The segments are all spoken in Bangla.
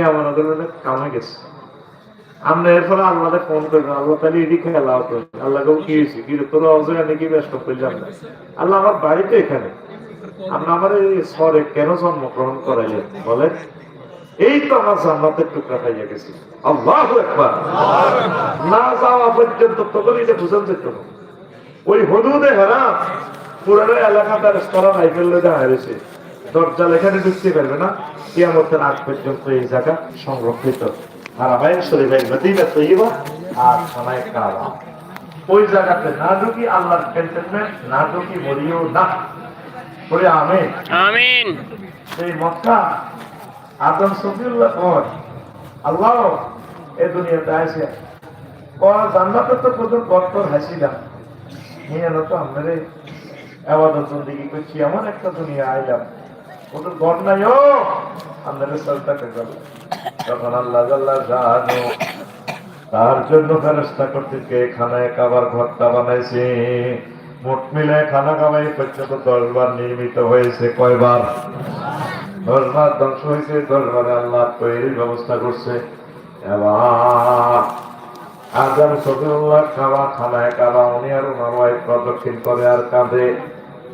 আমার কামে গেছে। আমরা ফোন আল্লাহ তাহলে হতো আল্লাহকে কি হয়েছে? তোর ব্যস্ত? করলাম না আল্লাহ আমার বাড়িতে এখানে। আপনি আমার এই স্বরে কেন জন্মগ্রহণ করাইলেন? বলে এই তো আমার জান্নাতের টুকরা পাইয়া গেছি। আল্লাহ একবার না যাওয়া পর্যন্ত তখন এটা বুঝান যেত ওই হলুদে হারাম পুরানো এলাকাটা রেস্তোরা নাই ফেললে দেখা হয়েছে দরজা এখানে ঢুকতে পারবে না। কিয়ামতের আগ পর্যন্ত এই জায়গা সংরক্ষিত। হারামাইন শরীফের মদিনা তৈবা আর খানায় কাবা ওই জায়গাতে না ঢুকি আল্লাহর ক্যান্টনমেন্ট না ঢুকি মরিও না। করে আমি আমিন। সেই মক্কা আদম সফিউল্লাহ কর। আল্লাহ এ দুনিয়াতে আসে কর জান্নাতে তো প্রথম কত হাসিলাম নিয়ে তো আমাদের আবাদত বন্দিগি করছি এমন একটা দুনিয়া আইলাম। ওদের ঘর নাই, ও! সলতাকে গেল। তখন আল্লাহ আল্লাহ জানো তার জন্য ফেরস্তা কর্তৃকে খানায় কাবার ঘরটা বানাইছে। মোট মিলে খানা কামাই পর্যন্ত দশবার নির্মিত হয়েছে কয়বার? দশবার ধ্বংস হয়েছে, দশবারে আল্লাহ তৈরির ব্যবস্থা করছে। এবার আজান সফিউল্লাহ খাওয়া খানায় কাবা, উনি আর ওনার প্রদক্ষিণ করে আর কাঁদে।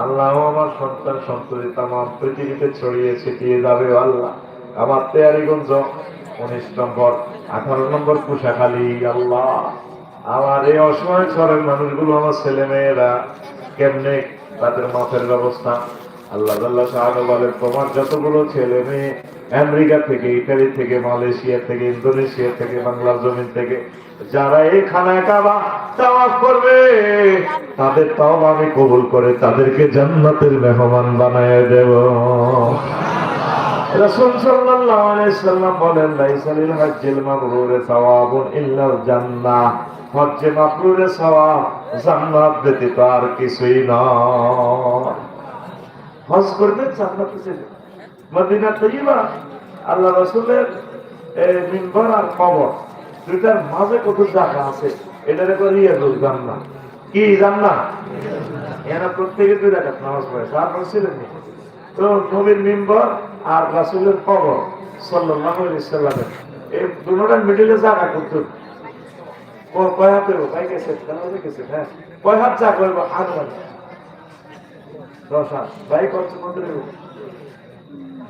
আল্লাহ আমার সন্তান সন্ততি তামাম পৃথিবীতে ছড়িয়ে ছিটিয়ে যাবে, আল্লাহ। আমার তেয়ারিগঞ্জ উনিশ নম্বর, আঠারো নম্বর কুশাখালী আল্লাহ। আমার এই অসময় শহরের মানুষগুলো, আমার ছেলে মেয়েরা কেমনে তাদের মাথের ব্যবস্থা? আল্লাহ আল্লাহ বলেন, তোমার যতগুলো ছেলে মেয়ে আমেরিকা থেকে ইটালি থেকে, মালয়েশিয়া থেকে, ইন্দোনেশিয়া থেকে, বাংলার জমিন থেকে, যারা এই করবে, তাদের তাও আমি কবুল করে তাদেরকে জান্নাতের মেহমান বানায় দেব। বলেন জান্নাত আর কিছুই নয়। হজ মদিনা তৈবা আল্লাহ রসুলের মিম্বর আর কবর, দুইটার মাঝে কত জায়গা আছে, এটারে করে ইয়ে বুঝলাম না কি জান্না এরা প্রত্যেকে দুই রাখাত নামাজ পড়ে তারপর ছিলেন তো নবীর মিম্বর আর রাসুলের কবর সাল্লামের। এই দুটোটার মিডিলে জায়গা করতে। কয় হাত হইব? ভাই গেছে হ্যাঁ। কয় হাত যা করব হাত মানে দশ হাত। ভাই কত মন্দির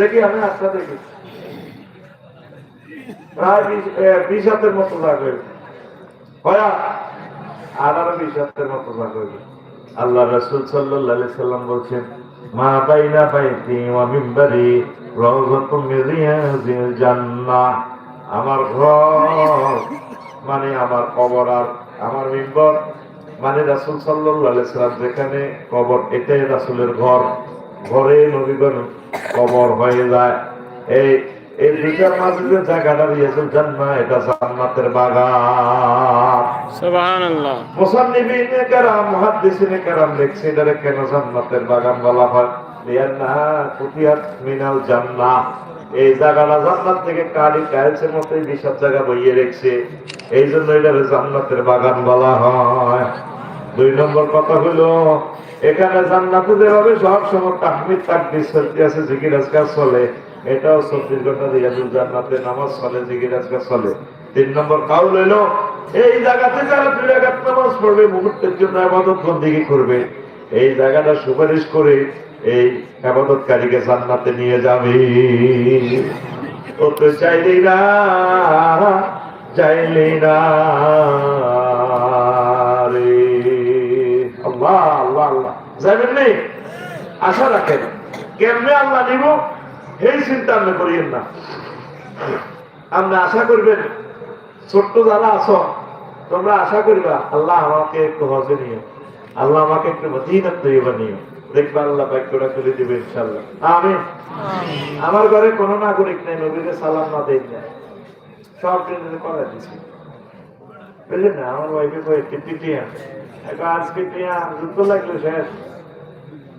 দেখি আমি দেখি। প্রায় বিশ- হাতের মতো বিশ হাতের মতো আল্লাহ রসুল সাল্লাহ সাল্লাম বলছেন, মা আমার ঘর মানে আমার কবর আর আমার মিম্বর মানে রাসুল আলাইহি সাল্লাম যেখানে কবর, এটাই রাসুলের ঘর। ঘরে নবীগণ কবর হয়ে যায়। এই এই মাঝে জায়গাটা দিয়েছেন এটা জান্নাতের বাগান। সুবহানাল্লাহ। মুসান্নিবিনে মুহাদ্দিসিনে লিখছে এটারে কেন জান্নাতের বাগান বলা হয়? লিয়ান্না ফুতিহাত মিনাল জান্নাহ। এই জায়গাটা জান্নাত থেকে কালি টাইলসের মতো বিশাল জায়গা বইয়ে রেখেছে। এই জন্য এটারে জান্নাতের বাগান বলা হয়। দুই নম্বর কথা হলো এখানে জান্নাতে যেভাবে সব সময় তাহমিদ তাকদিস চলতে আছে, জিকির আজকাল চলে। এটাও চব্বিশ ঘণ্টা রিয়াজুল জান্নাতে নামাজ চলে জিকির আজকাল চলে। তিন নম্বর কাউল এলো এই জায়গাতে যারা দুই রাকাত নামাজ পড়বে, মুহূর্তের জন্য আবাদত বন্দিগি করবে। এই জায়গাটা সুপারিশ করে এই আবাদতকারীকে জান্নাতে নিয়ে যাবে। ও তো চাইলেই না যাইলি না আল্লাহ আল্লাহ আল্লাহ। যাবেন নেই? আশা রাখেন। কেমনে আল্লাহ নিব এই চিন্তা আপনি করিয়েন না। আপনি আশা করবেন? ছোট্ট যারা আছো তোমরা আশা করবা আল্লাহ আমাকে একটু হজে নিও আল্লাহ আমাকে একটু মদিনাত তৈবা নিও দেখবা আল্লাহ বাক্যটা খুলে দিবে ইনশাল্লাহ আমি আমার ঘরে কোনো নাগরিক নাই নবীরে সালাম না দেই না সব ট্রেনে করা দিছি। বুঝলেন না? আমার ওয়াইফে কয়ে কেটে টিয়া এখন আজকে টিয়া যুদ্ধ লাগল শেষ।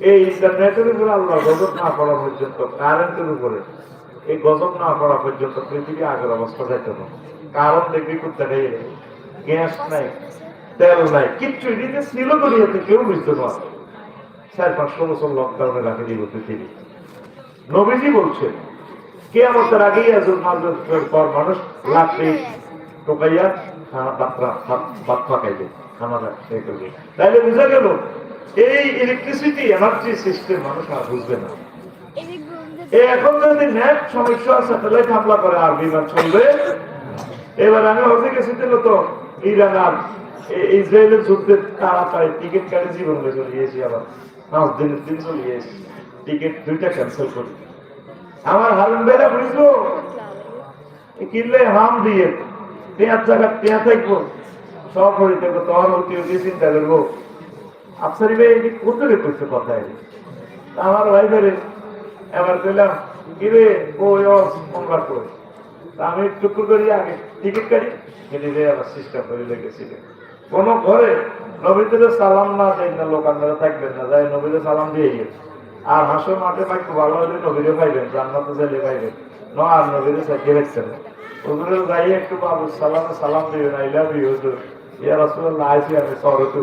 এই ইন্টারনেটের উপরে আল্লাহ গজব না করা পর্যন্ত কারেন্টের উপরে এই গজব না করা পর্যন্ত পৃথিবী আগের অবস্থা যাইতে না কারণ দেখবি নেই গ্যাস নাই তেল নাই কিচ্ছু এদিকে ছিল দুনিয়াতে কেউ বুঝতে না চার পাঁচশো বছর লকডাউনে রাখে দিব পৃথিবী নবীজি বলছেন কে আমাদের আগেই একজন মানুষের পর মানুষ লাকড়ি টোকাইয়া খানা বাত্রা ভাত পাকাইবে খানা তাইলে বুঝা গেল এই ইলেকট্রিসিটি এনার্জি সিস্টেম মানুষ আর বুঝবে না। এখন যদি নেট সমস্যা স্যাটেলাইট হামলা করে আর বিমান চলবে। এবার আমি গেছি তো ইরান আর ইসরায়েলের তাড়াতাড়ি টিকিট কাটে জীবন চলে গিয়েছি আবার। পাঁচ দিনের দিন চলে গিয়েছি টিকিট দুইটা ক্যান্সেল করি। আমার হারুন বেড়া বুঝলো? কিনলে হাম দিয়ে পেঁয়াজ জায়গা পেঁয়াজ থাকব সব হয়ে থাকব তোমার অতি অতি চিন্তা করব। আফসারি ভাই এটি কোথায় করছে কথা আমার ভাই ধরে এবার পেলাম কিরে ও সোমবার করে আমি টুকুর করি, আগে টিকিট কাটি। কেটে দিয়ে আবার সিস্টেম করে লেগেছিল কোন ঘরে নবীদের সালাম না দেয় না, লোক আপনারা থাকবেন না। যাই নবীদের সালাম দিয়ে গিয়ে আর হাসো মাঠে পাই, খুব ভালো হলে নবীরে পাইবেন, জান্নাতে যাইলে পাইবেন। ন, আর নবীরে চাইতে রাখছেন ওগুলো যাই একটু বাবু, সালাম সালাম দিবেন আই লাভ ইউ ইয়া রাসূলুল্লাহ আইসি আমি, সরতু।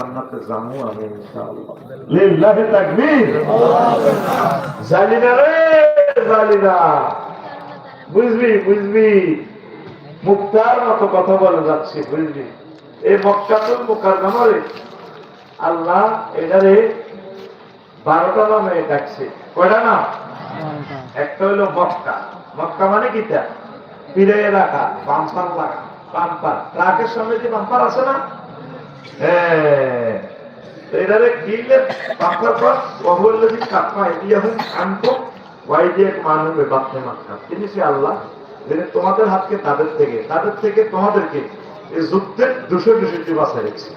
জান্নাতে আমি ইনশাআল্লাহ। লিল্লাহি তাকবীর। বুঝবি বুঝবি মুক্তার মতো কথা যাচ্ছে এই মক্কাতুল আল্লাহ এটারে বারোটা নামে ডাকছে। কয়টা নাম? একটা হইল মক্কা। মক্কা মানে কিটা ফিরে রাখা, বাম্পার লাগা, বাম্পার। ট্রাকের সামনে যে বাম্পার আছে না? হ্যাঁ। তিনি সে আল্লাহ তোমাদের হাতকে তাদের থেকে তাদের থেকে তোমাদেরকে এই যুদ্ধের দুশো রেখেছে।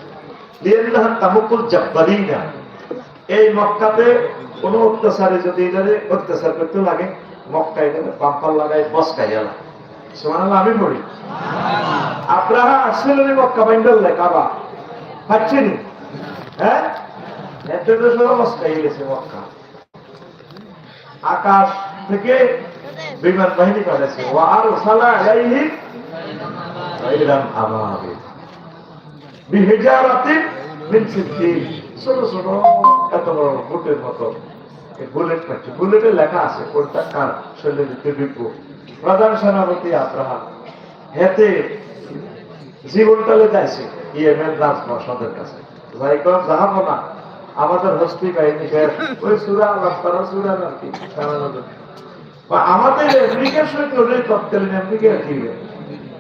এই মক্কাতে কোনো অত্যাচারে যদি এটারে অত্যাচার করতে লাগে মক্কা এখানে পাম্পার লাগাই বসকাই সমান আমি পড়ি। আপনারা আসলে মক্কা বাইন্ডাল কাবা। পাচ্ছেন হ্যাঁ? আকাশ থেকে বিমান বাহিনী পাঠাচ্ছে। ও আর সালা ছোট ছোট এত বড় বুলেট পাচ্ছে। বুলেটে লেখা আছে প্রধান সেনাপতি হেতে যাইছে। কাছে। আমাদের হস্তি ওই সুরা আল্লাহ তারা সুরা আর কি তৎকালীন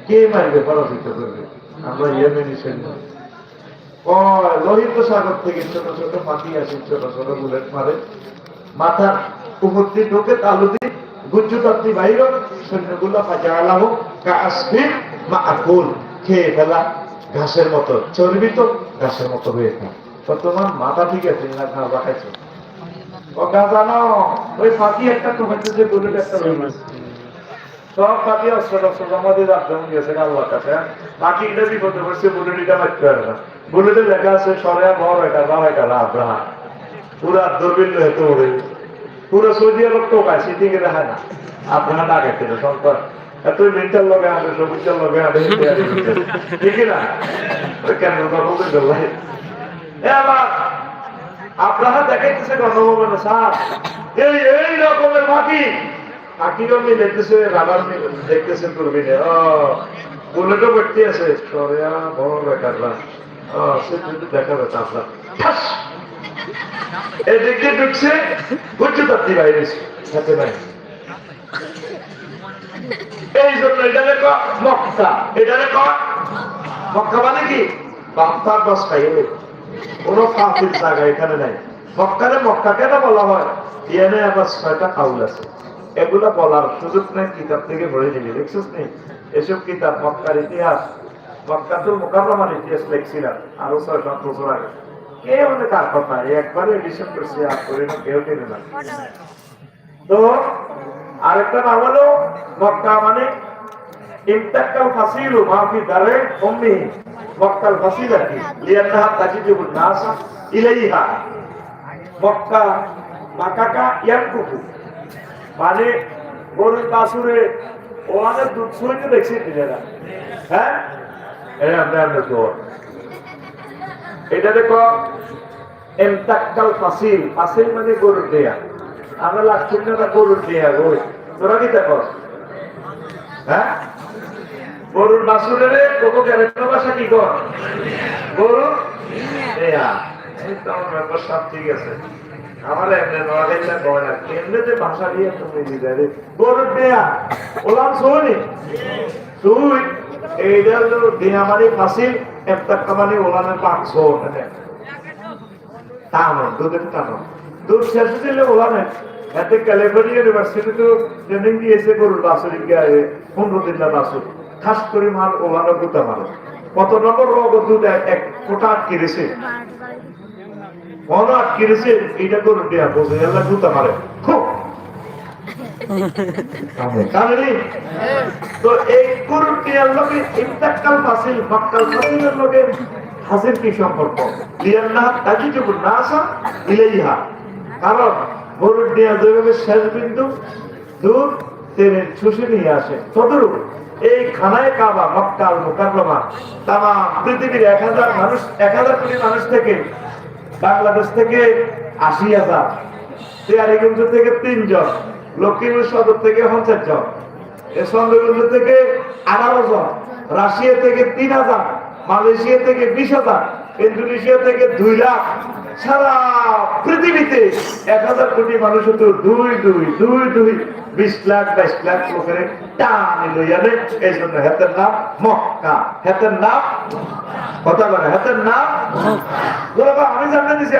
কি মারবে? পরাজিত করবে। আমরা ইয়েমেনি সৈন্য। লোহিত সাগর থেকে ছোট ছোট ছোট ছোট বুলেট মারে। মাথার উপর দিয়ে ঢোকে, তালু দিয়ে গুজ্জুতাত্তি বাইর সৈন্যগুলো আলাহ কাশ্মীর মা আকুল খেয়ে ফেলা। ঘাসের মতো। চর্বিত ঘাসের মতো হয়ে থাকে। তো তোমার মাথা ঠিক আছে না গাঁজা খাইছো ও গাঁজা নাও ওই ফাঁকি একটা কমেছে যে গরুর একটা রয়েছে সব ফাঁকি অস্ত্র টস্ত্র জমা দিয়ে রাখতে গেছে আল্লাহর কাছে বাকি এটা বিপদে পড়ছে বুলেটিটা মারতে পারে সৌদি আরব তো না। ডাকে সন্তান এত মিন্টার লগে আগে সবুজের লগে না? কেন কথা বলতে এ আবার, আপনারা দেখাইতেছে গণভবনে স্যার। এই এই রকমের মিল দেখতেছে রাবার দেখতেছে তুরবিনে বুলেটও ভর্তি আছে। সরিয়া বড় বেকাররা ও, সে যদি দেখা যাচ্ছে আপনার। ঢুকছে বাইরে সাথে নাই। এই জন্য এটা লেখ মক্কা। এটা লেখ মক্কা মানে কি? বাপ্তার দশ খাই কোন ফাঁসির জায়গা এখানে নাই। মক্কারে মক্কা কেন বলা হয়? ইয়ানে আবার ছয়টা কাউল আছে। এগুলা বলার সুযোগ নেই, কিতাব থেকে ভরে দিবি দেখছিস নি? এসব কিতাব মক্কার ইতিহাস। মক্কাতুল মোকাররমার ইতিহাস লিখছিলাম আরও ছয় সাত বছর আগে। কেউ না কার কথা? একবারে এডিশন করছে, আর করে না কেউ টেনে না। তো আরেকটা নাম হলো মক্কা মানে ইমতাক্কাল ফাসিলু, মাফি দারে উম্মি। মক্কাল ফাসিলাতি, লিয়ান্নাহা তাজিবুন নাস ইলাইহা। মক্কা মাকাকা ইয়াকুফু মানে গরুর বাছুরে ওখানে দুধ শুনে দেখছি নিজেরা হ্যাঁ? এই আমরা আমরা তো এটা দেখো এমতাক্কাল ফাসিল ফাসিল মানে গরুর দেয়া। আমরা লাগছি না গরুর দেয়া, গরু। তোরা কি দেখো? হ্যাঁ? গরুর বাসুরের তোকে গ্যারেন্টার ভাষা কি কর? গরু? তো সব ঠিক আছে। ওলাম শুনি? তুই এইটা হলো দেয়া মানে ফাসিল একটা মানে ওলানের দুধের টানো দুধ শেষ দিলে ওলানে এতে ক্যালিফোর্নিয়া ইউনিভার্সিটি তো ট্রেনিং দিয়েছে গরুর বাসুরি গিয়ে পনেরো দিন না বাসুর খাস করে মাল ওলানো গুতা মারে। কত নম্বর রোগ, দুধ এক- ফোটা আটকে দিয়েছে এইটা গরুর দেয়া বোঝে গুতা মারে। খুব। এই কারণ গরুর দেয়া যেভাবে শেষ বিন্দু দূর তেরে শুষে নিয়ে আসে। তদরূপ এই খানায় কাবা মক্কাল মোকাররমা তামা পৃথিবীর এক হাজার মানুষ, এক হাজার কোটি মানুষ থেকে বাংলাদেশ থেকে আশি হাজার, তেয়ারিগঞ্জ থেকে তিনজন, লক্ষ্মীপুর সদর থেকে পঞ্চাশ জন, চন্দ্রগঞ্জ থেকে আঠারো জন, রাশিয়া থেকে তিন হাজার, মালয়েশিয়া থেকে বিশ হাজার, ইন্দোনেশিয়া থেকে দুই লাখ সারা পৃথিবীতে এক হাজার কোটি মানুষ তো দুই দুই দুই দুই, বিশ লাখ, বাইশ লাখ লোকের টানি লইয়ানে এই জন্য হেতের নাম মক্কা। হেতের নাম কথা বলে, হেতের নাম আমি জানতে দিছি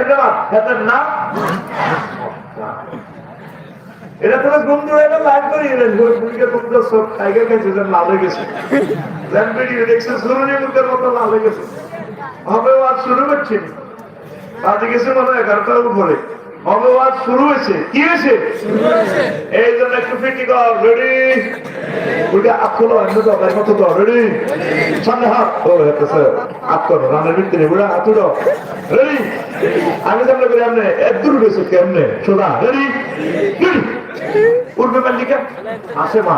হেতের নাম। এটা তোরা বন্ধু এটা করি এলেন মুরগির বন্ধু সব টাইগার খাইছে লাল হয়ে গেছে। মতো লাল হয়ে গেছে। হবে আজ শুরু করছি আজকে গেছে মনে হয় এগারোটার উপরে। হবে শুরু হয়েছে। কি হয়েছে? এই জন্য একটু ফিটি কর রেডি ওইটা আপ এমনি তো আপনার মতো তো রেডি সামনে হাত। ও হেতেছে আপ করো রানের ভিতরে বুড়া হাত উঠো রেডি আমি সামনে করি এমনি এক দূর গেছে কেমনে? সোজা রেডি উঠবে মাল্লিকা আসে মা।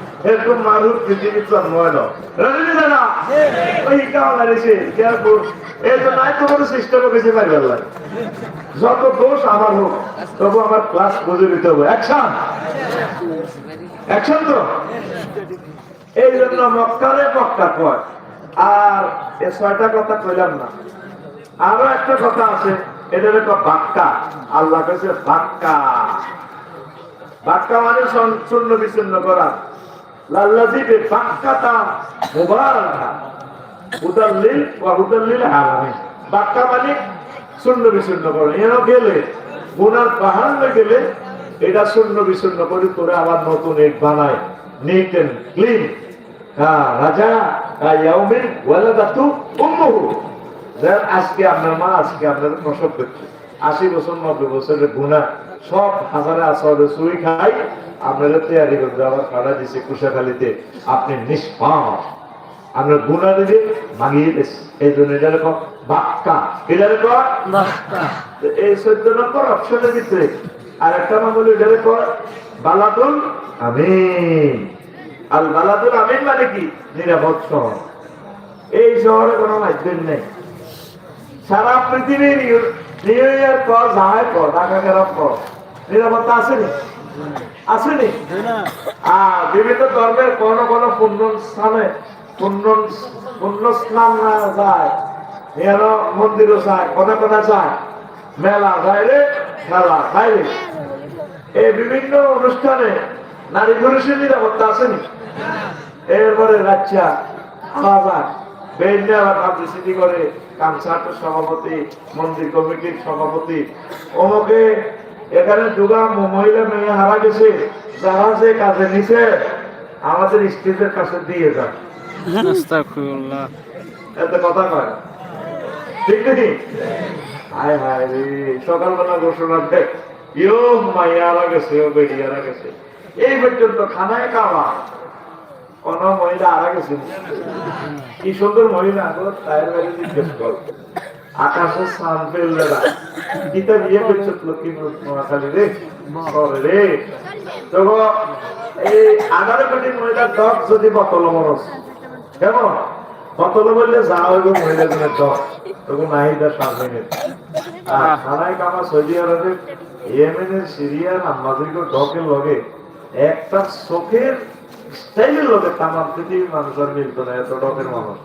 এরকম মানুষ পৃথিবীর জন্ম হলো। দাদা ওই কেয়ারফুল এই তো নাই তো কোনো সিস্টেমও বেশি পাইবার যত দোষ আমার হোক তবু আমার ক্লাস বুঝে নিতে হবে। অ্যাকশন অ্যাকশন তো? এই জন্য মক্কারে মক্কা কয়। আর এ ছয়টা কথা কইলাম না। আরও একটা কথা আছে এটা হলো বাক্কা। আল্লাহ কাছে বাক্কা। বাক্কা মানে সন- বিচ্ছিন্ন করা। লাল্লাজিবে বাক্কাতা মুবারাকা। হুদাল্লিল ওয়া হুদাল্লিল আলামিন। বাক্কা মানে শূন্য বিশূন্য করে এর গেলে, গুনার পাহাড়ে গেলে, এটা শূন্য বিশূন্য করে তোরে আবার নতুন এক বানায়। Neat and clean. হ্যাঁ রাজা ইয়াউমিন, ওয়ালাদাতু উম্মুহু। আজকে আপনার মা, আজকে আপনার প্রসব করছে আশি বছর নব্বই বছরের গুণা সব হাজারে আসরে সুই খাই। আপনারা তৈরি করতে আবার কাটা দিছে কুশাখালিতে। আপনি নিষ্পাপ। আপনার গুণা দিলে মাগিয়ে দিস এই জন্য এটা বাক্কা। এটা এই চোদ্দ নম্বর অপশনের ভিতরে আর একটা নাম হলো এটা রেখো বালাদুল আমিন। আল বালাদুল আমিন মানে কি? নিরাপদ শহর। এই শহরে কোনো মাধ্যম নেই। সারা পৃথিবীর নিউ ইয়ার পর জাহাজ পর ঢাকা গেরাম পর নিরাপত্তা আসেনি? আসেনি? আর বিভিন্ন ধর্মের কোন কোন পুণ্য স্থানে পুণ্য পুণ্য স্নান না যায়। এর মন্দিরও যায় কোনে কোনে যায়। মেলা যায় রে মেলা যায় রে। এই বিভিন্ন অনুষ্ঠানে নারী পুরুষের নিরাপত্তা আসেনি? এরপরে রাজ্যা আলাদা। বেঞ্জে আবার পাবলিসিটি করে কনসার্টের সভাপতি মন্দির কমিটির সভাপতি। অমুকে এখানে যুগা মহিলা মেয়ে হারা গেছে যারা যে কাজে নিছে আমাদের স্ত্রীদের কাছে দিয়ে যান। এত কথা কয়। ঠিক নাকি হায় হায় রে সকালবেলা ঘোষণা দেয় ইয়ো মাইয়ারা গেছে ও বেরিয়ারা গেছে। এই পর্যন্ত খানায় খাওয়া কোন মহিলা আরা গেছে? কি সুন্দর মহিলা তাই বাড়ি জিজ্ঞেস কর। আকাশে ফেললে গীতা বিয়ে করছে লক্ষ্মীপুর নোয়াখালী রে। রে। এই কোটি মহিলার দশ যদি বতল মরস কেমন? বতল বললে যা হইব মহিলাগুলোর দশ। তখন নাহিদা সামনে আর খানায় কামা সৌদি আরবে ইয়েমেনের সিরিয়ার আমাদের ডকের লগে একটা চোখের স্টাইলের লগে তামাম পৃথিবীর মানুষের মিলত না এত ডকের মানুষ।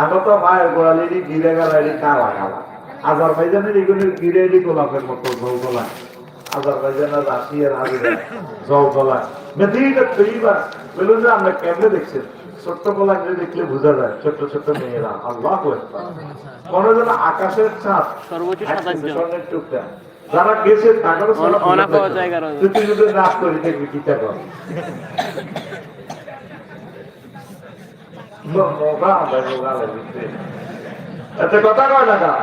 আগে তো মায়ের গোড়ালিরই গিরে গালাইরি কালা কালা। আজারবাইজানের এগুলো গিরেলি গোলাপের মতো জল গোলা আজারবাইজান আর রাশিয়ার আগে জল গোলা মেদিটা তৈবা বলুন যে আমরা কেমনে দেখছেন ছোট্ট গোলাকে দেখলে বোঝা যায় ছোট্ট ছোট্ট মেয়েরা। আল্লাহ মনে যেন আকাশের চাঁদ সর্বোচ্চ যারা গেছে তাদেরও তুই যদি রাত করে দেখবি কি তা কর এতে কথা কয় না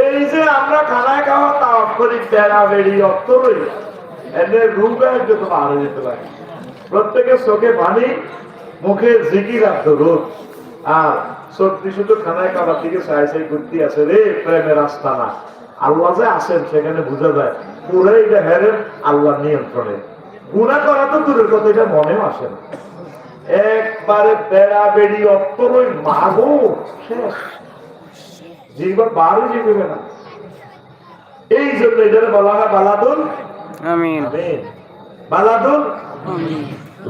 এই যে আমরা খানায় খাওয়া তাওয়াফ করি বেড়া বেড়ি অত্তরই এদের রূপে যত লাগে প্রত্যেকের চোখে পানি মুখে জিকির আর রোদ আর সত্যি শুধু খানায় খাবার দিকে সাই সাই ঘুরতে আছে রে প্রেমের রাস্তা না আল্লাহ যে আসেন সেখানে বুঝা যায় পুরাই এটা হেরেন আল্লাহ নিয়ন্ত্রণে। গুণা করা তো দূরের কথা এটা মনেও আসে না। একবারে বেড়া বেড়ি অত্তর ওই মাগো শেষ। জীবন বারো জীববে না। এই জন্য এটা বলা হয় বালাদুল আমিন। বালাদুল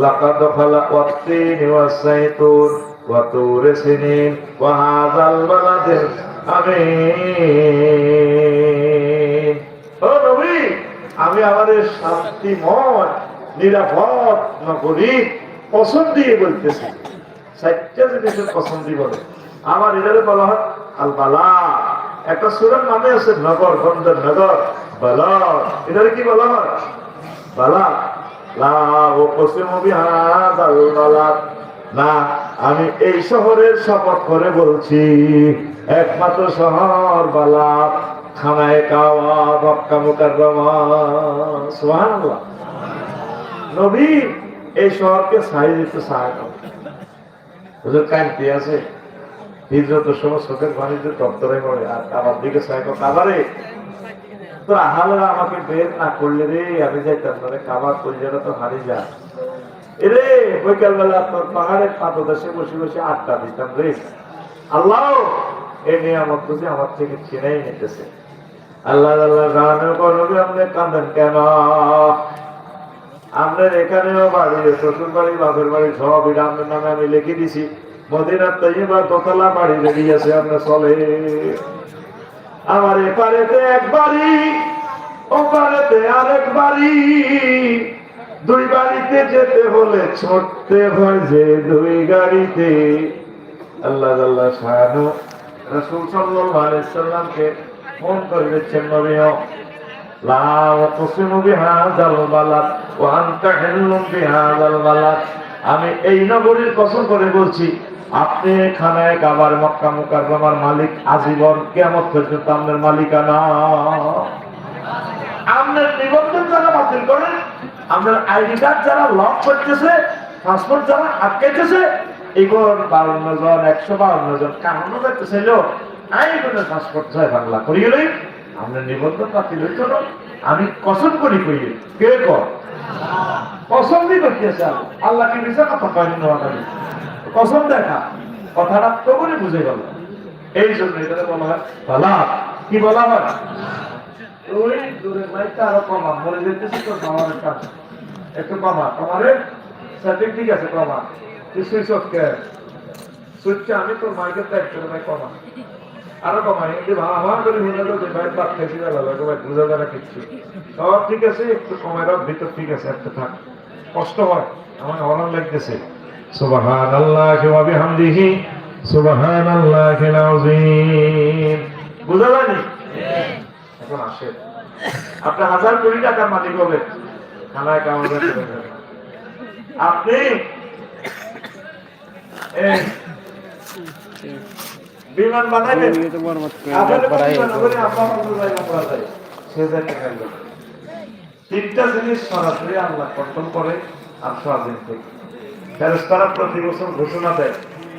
লাকাদ খালাকাত তিন ওয়া وطور سنين وهذا البلد الأمين ও নবী আমি আমাদের শান্তিময় নিরাপদ নগরী পছন্দ দিয়ে বলতেছি চারটা জিনিসের পছন্দ বলে আমার এটারে বলা হয় আল বালা একটা সুরের নামে আছে নগর বন্দর নগর বালা এটারে কি বলা হয় বালা লা উকসিমু বিহাযাল বালাদ না আমি এই শহরের শপথ করে বলছি, একমাত্র শহর বালাদ খানায় কাওয়া মুকাররমা। সুবহানাল্লাহ। নবী, এই শহরকে সাই দিতে সাহায্য হুজুর কান্তি আছে? হিজরতের সময় চোখের পানিতে দপ্তরে পড়ে, আর কাবার দিকে সাইকো কাবারে। তো আহালেরা আমাকে বের না করলে রে, আমি যাইতাম মানে কাবার পরিজাটা তো হারিয়ে যা এরে বৈকাল বেলা তোর পাহাড়ের পাদদেশে বসে বসে আড্ডা দিতাম রে। আল্লাহ এই নিয়ামত বুঝে আমার থেকে চিনাই নিতেছে। আল্লাহ আল্লাহ গানের করবে আপনি কাঁদেন কেন? আপনার এখানেও বাড়ি শ্বশুর বাড়ি বাপের বাড়ি সব এটা আপনার নামে আমি লিখে দিছি। মদিনার তৈবা দোতলা বাড়ি বেরিয়েছে আপনার চলে। আমার এপারেতে এক বাড়ি, ওপারেতে আরেক বাড়ি। দুই বাড়িতে যেতে হলে ছুটতে হয় যে দুই গাড়িতে। আল্লাহ আল্লাহ শাহানু রাসূল সাল্লাল্লাহু আলাইহি সাল্লামকে ফোন করে দিচ্ছেন তুসিমু বালাদ ওয়া আনতা বালাদ। আমি এই নগরীর কসম করে বলছি, আপনি খানায় কাবার মক্কা মুকাররমার মালিক, আজীবন কিয়ামত পর্যন্ত আপনার মালিকানা। আপনার নিবন্ধন যারা বাতিল করেন আপনার আইডি কার্ড যারা লক করতেছে, পাসপোর্ট যারা আটকাইতেছে, এগুলোর বাউন্ন জন, একশো বাউন্ন জন কারণ দেখতেছিল আইগুলোর পাসপোর্ট ছয় বাংলা করিয়ে লই আমরা নিবন্ধন বাতিল হইত না আমি কসম করি কই কে কর কসম দিয়ে করতেছে আল্লাহ। কি বিষয় কথা নোয়াখালী কসম দেখা, কথাটা তো করে বুঝে গেল। এই জন্য এটা বলা হয় বলা কি বলা হয়? ওই দূরে মাইকটা আরও কমা। মরে যেতেছি তো আমার কাজ একটু তোমারে সেটিং ঠিক আছে, কমা। সুইচ অফ কে সুইচটা আমি তোর মাইকের টাইপ করে ভাই কমা। আরও কমা। কিন্তু আমার করে মনে বুঝা যারা কিচ্ছু। সব ঠিক আছে, একটু কমাই রাখ ভিতর ঠিক আছে, একটা থাক। কষ্ট হয়। আমার অনার লাগতেছে। সুবহান আল্লাহ ওয়া বিহামদিহি। সুবহান আল্লাহ আযীম। বুঝা যায়নি? এখন আসে। আপনি হাজার কোটি টাকার মালিক হবে খানায় কামাবে আপনি বিমান বানাইবেন। তিনটা জিনিস সরাসরি আল্লাহ কন্ট্রোল করে আর স্বাধীন থেকে। প্রতি বছর ঘোষণা দেয়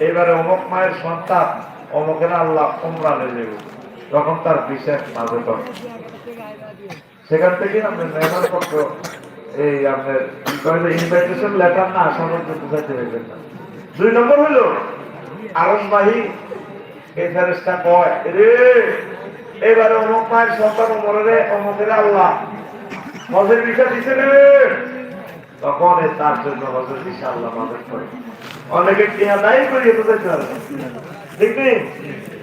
এবারে অমুক মায়ের সন্তান অমুকের আল্লাহ উমরানে দেবে তখন তার বিশেষ মাঝে সেখান থেকে আপনার মেহমান পত্র, এই আপনার ইনভাইটেশন লেটার না আসা পর্যন্ত বুঝাইতে পারবেন না দুই নম্বর হলো আরসবাহী এই কয়? রে এবারে অমুক মায়ের সন্তান অমরে অমুকের আল্লাহ। হজের বিষয় দিছে রে। তখন তার জন্য হজের বিষয় আল্লাহ মাদক করে। অনেকে টিয়া দায়ী করিয়ে বুঝাইতে পারে দেখবি?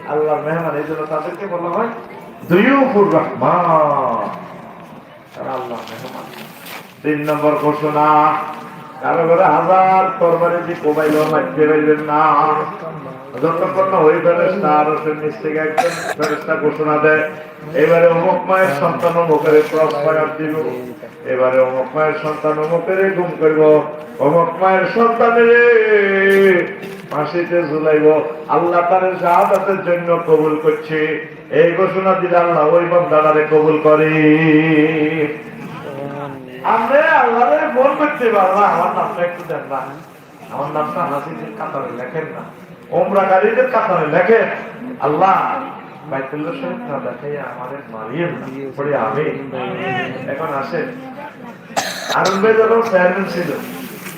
আল্লাহ মেহমান, এই জন্য তাদেরকে বলা হয় দুইউফুর রহমান। তারা আল্লাহ মেহমান। তিন নম্বর ঘোষণা না। এবারে অমুক মায়ের সন্তান অমুকের ক্রস ফায়ার সন্তান গুম করব। অমুক মায়ের সন্তানের ফাঁসিতে ঝুলাইব। আল্লাহ তার শাহাদাতের জন্য কবুল করছে। এই ঘোষণা দিলে আল্লাহ ওই বন্দারে কবুল করে। নামটা না। কাতারে আল্লাহ আমি এখন আসে আরুন ভাই যখন চেয়ারম্যান ছিল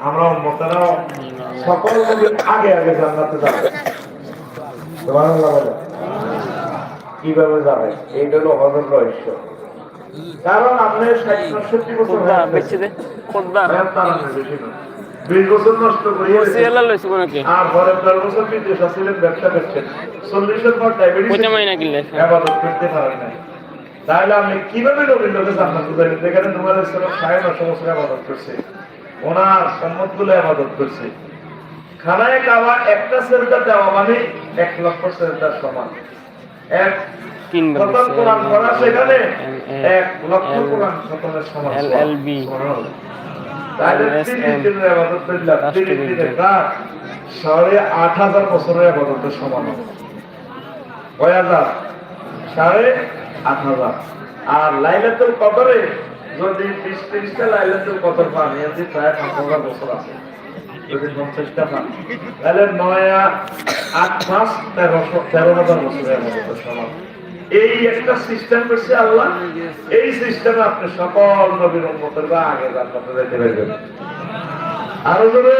আমরা অমতারাও সকল আগে আগে জান্নাতে যাবে। কীভাবে যাবে? এইটা হলো হজর রহস্য। কারণ আপনি ষাট পঁয়ষট্টি বছর বেশি নষ্ট আর পরে দশ বছর বিদেশ আসছিলেন ব্যবসা করছেন চল্লিশের পর ডায়াবেটিস কোচা মাইনা কিনলে আবাদত করতে পারেন তাহলে আপনি কীভাবে জান্নাত তোমার সাড়ে নশো বছর আবাদত করছে। ওনার সম্মতগুলো আবাদত করছে। খানায় কাবা একটা সেলটা দেওয়া মানে এক লক্ষ সেলটার সমান। এক খতম। কোরআন সেখানে লক্ষ কোরআন খতমের সমান। সাড়ে আট হাজার বছরের আবাদতের সমান কয় হাজার? সাড়ে আট হাজার। আর লাইলাতুল কদরে যদি বিশ লাইলাতুল কদর পান? এতে প্রায় পাঁচ হাজার বছর আছে। যদি পঞ্চাশটা পান। তাহলে আট পাঁচ তেরোশো তেরো হাজার বছরের আবাদতের সমান। এই একটা সিস্টেম করছে আল্লাহ। এই সিস্টেমে আপনি সকল নবীর বা আগে জান্নাতে যেতে আরও জোরে!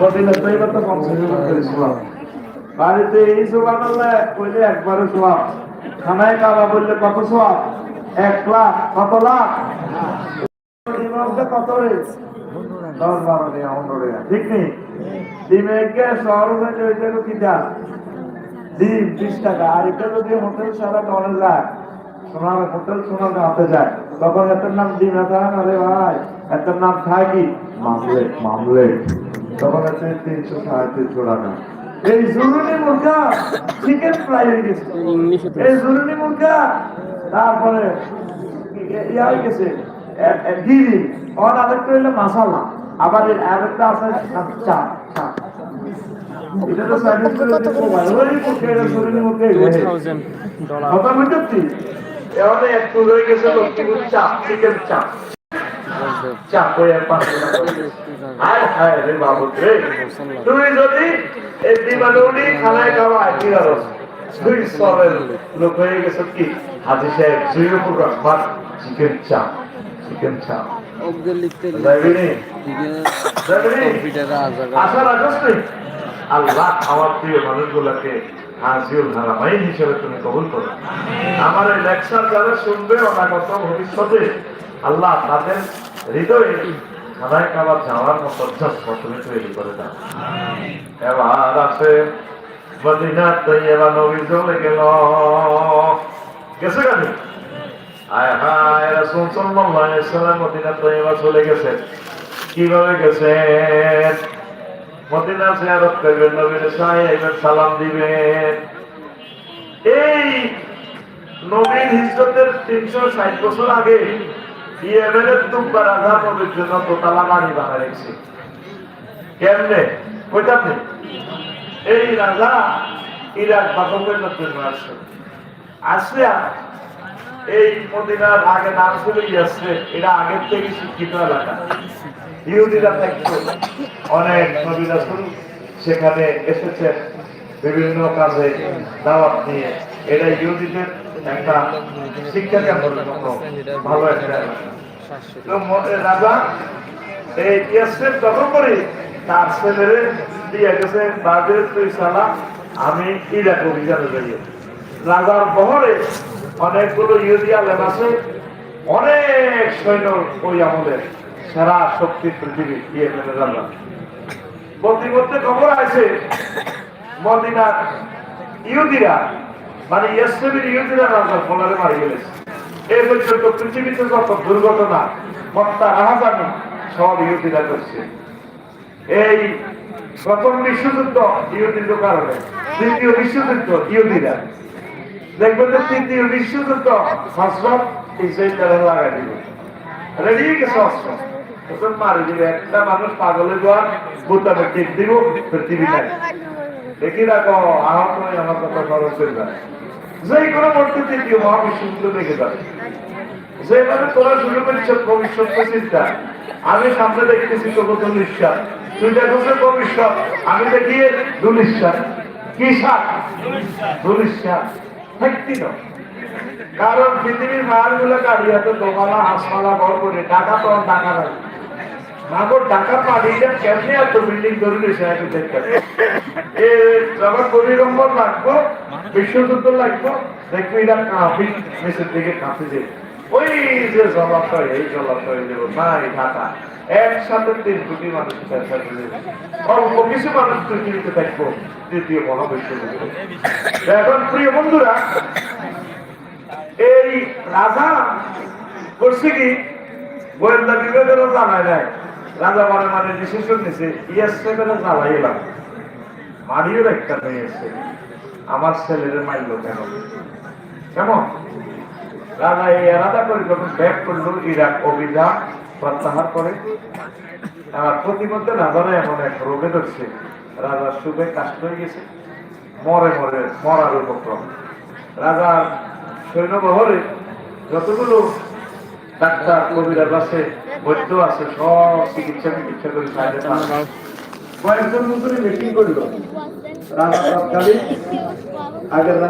মদিনা তাইবা তো পঞ্চাশ করেছিলাম বাড়িতে এই সোয়া করলে কইলে একবারে সোয়া খানায় কাবা বললে কত সোয়া এক লাখ কত লাখ? কত রে? দশ বারো টাকা পনেরো টাকা ঠিক নেই? ডিমে কে শহর কি দাম ডিম বিশ টাকা আর এটা যদি হোটেল সারা ডলার যায় সোনার হোটেল সোনার গাঁতে যায়। তখন এটার নাম ডিম এত ভাই? এটার নাম থাকি মামলেট মামলেট। তখন হচ্ছে তিনশো সাড়ে তিনশো টাকা। এই জরুরি মুরগা চিকেন ফ্রাই হয়ে গেছে। এই জরুরি মুরগা তারপরে ইয়া হয়ে গেছে। গিরি আর আরেকটা হইল মশালা। আবার এর আরেকটা আছে চা চা এটা তো সার্ভিস করে দিতে হয় ওই মুখে এটা জরুরি মুখে। টু থাউজেন্ড ডলার কথা বুঝতে এবারে একটু রয়ে গেছে লক্ষ্মীপুর চা চিকেন চা। চা কই পাঁচ হায় হায় রে বাবু রে তুই যদি এই খানায় খাওয়া কি দুই লোক হয়ে গেছে কি? হাজি সাহেব জিরো রহমান চিকেন চা চিকেন চা অগ্রে লিখতে যাইবিনি লিখে যাইবিনি কম্পিউটারে আজাগা আশা রাখস নেই। আল্লাহ আমার প্রিয় মানুষগুলোকে হাজিউল হারামাইন হিসেবে তুমি কবুল করো। আমার এই লেকচার যারা শুনবে অনাগত ভবিষ্যতে আল্লাহ তাদের হৃদয়ে খানায় খাবার যাওয়ার মতো তুমি তৈরি করে দাও। এবার আছে মদিনার তৈবা নবী চলে গেল গেছে কেন আয় হায় রাসূল সাল্লাল্লাহু আলাইহি সাল্লাম মদিনার তৈবা চলে গেছে কীভাবে গেছেন মদিনা জিয়ারত করবেন নবীর সাহেবের সালাম দিবেন এই নবীর হিজরতের তিনশো ষাট বছর আগে ইয়েমেনের তুব্বা রাজা নবীর জন্য দোতলা বাড়ি বানা রেখেছে কেমনে নেই এই রাজা ইরাক বাদকের জন্য আসছে আসিয়া এই মদিনার আগে নাম ছিল ইয়াসরে এরা আগের থেকে শিক্ষিত এলাকা। ইহুদিরা থাকতো অনেক নবী রাসূল সেখানে এসেছেন বিভিন্ন কাজে দাওয়াত নিয়ে। এটা ইহুদিদের একটা শিক্ষা কেন্দ্রের মতো, ভালো একটা। রাজা এই ইয়াসের দখল করে তার দিয়ে গেছে বাদের তুই সালা, আমি ইরাক অভিযানে যাই রাজার বহরে অনেকগুলো আছে, অনেক সৈন্য ওই আমলের সেরা শক্তি পৃথিবী ইয়ে মেনে রাজা। মধ্যে খবর আছে, মদিনার ইহুদিরা মানে ইহুদিরা মারি গেলেছে। পর্যন্ত পৃথিবীতে যত দুর্ঘটনা সব ইহুদিরা করছে। এই প্রথম বিশ্বযুদ্ধ ইহুদিদের কারণে, দ্বিতীয় বিশ্বযুদ্ধ ইহুদিরা। দেখবেন যে তৃতীয় বিশ্বযুদ্ধ হসরত ইসরায়েল লাগাই দিল। রেডি গেছে মারি দিবে, একটা মানুষ পাগলে বুতাবে টিপ দিব, পৃথিবী নাই। দেখি রাখো, আহত নয় আমার কথা খরচ হয়ে যায় যে কোনো মূর্তি তৃতীয় মহাবিশ্বযুদ্ধ দেখে যাবে। যেভাবে তোরা শুরু ভবিষ্যৎ চিন্তা আমি সামনে দেখতেছি তো আমি দেখি কি? তো। কারণ পৃথিবীর মালগুলো কারিয়াতে দোকালা হাসপালা ঘর করে টাকা তো টাকা নাই। মাগর বিল্ডিং লাগবো, বিশ্বযুদ্ধ লাগবো, দেখবি এটা কাঁপি নিচের দিকে কাঁপি যে ওই যে জলাশয়, এই জলাশয় দেবো নাই, ঢাকা। একসাথে তিন কোটি মানুষ অল্প কিছু মানুষ থাকব তৃতীয় মহাবিশ্বযুদ্ধ। এখন প্রিয় বন্ধুরা, এই রাজা করছে কি? গোয়েন্দা বিভাগেরও জানায় নাই। রাজা মানে মানে ডিসিশন নিছে ইয়াস সেভেনে জ্বালাই এলাম। মারিও একটা মেয়ে আমার ছেলের মাইল কেন? কেমন? রাজা এই এরাদা করে যখন ব্যাক করল, ইরাক অভিযান প্রত্যাহার করে। প্রতিমধ্যে এমন এক রোগে ধরছে। রাজার সুখে কাষ্ট হয়ে গেছে। মরে মরে মরার উপক্রম। রাজার সৈন্যবহরে যতগুলো ডাক্তার, কবিরাজ আছে, বৈদ্য আছে, সব চিকিৎসা চিকিৎসা করে কয়েকজন নতুন মিটিং করল। রাজা তৎকালীন আগের রাজা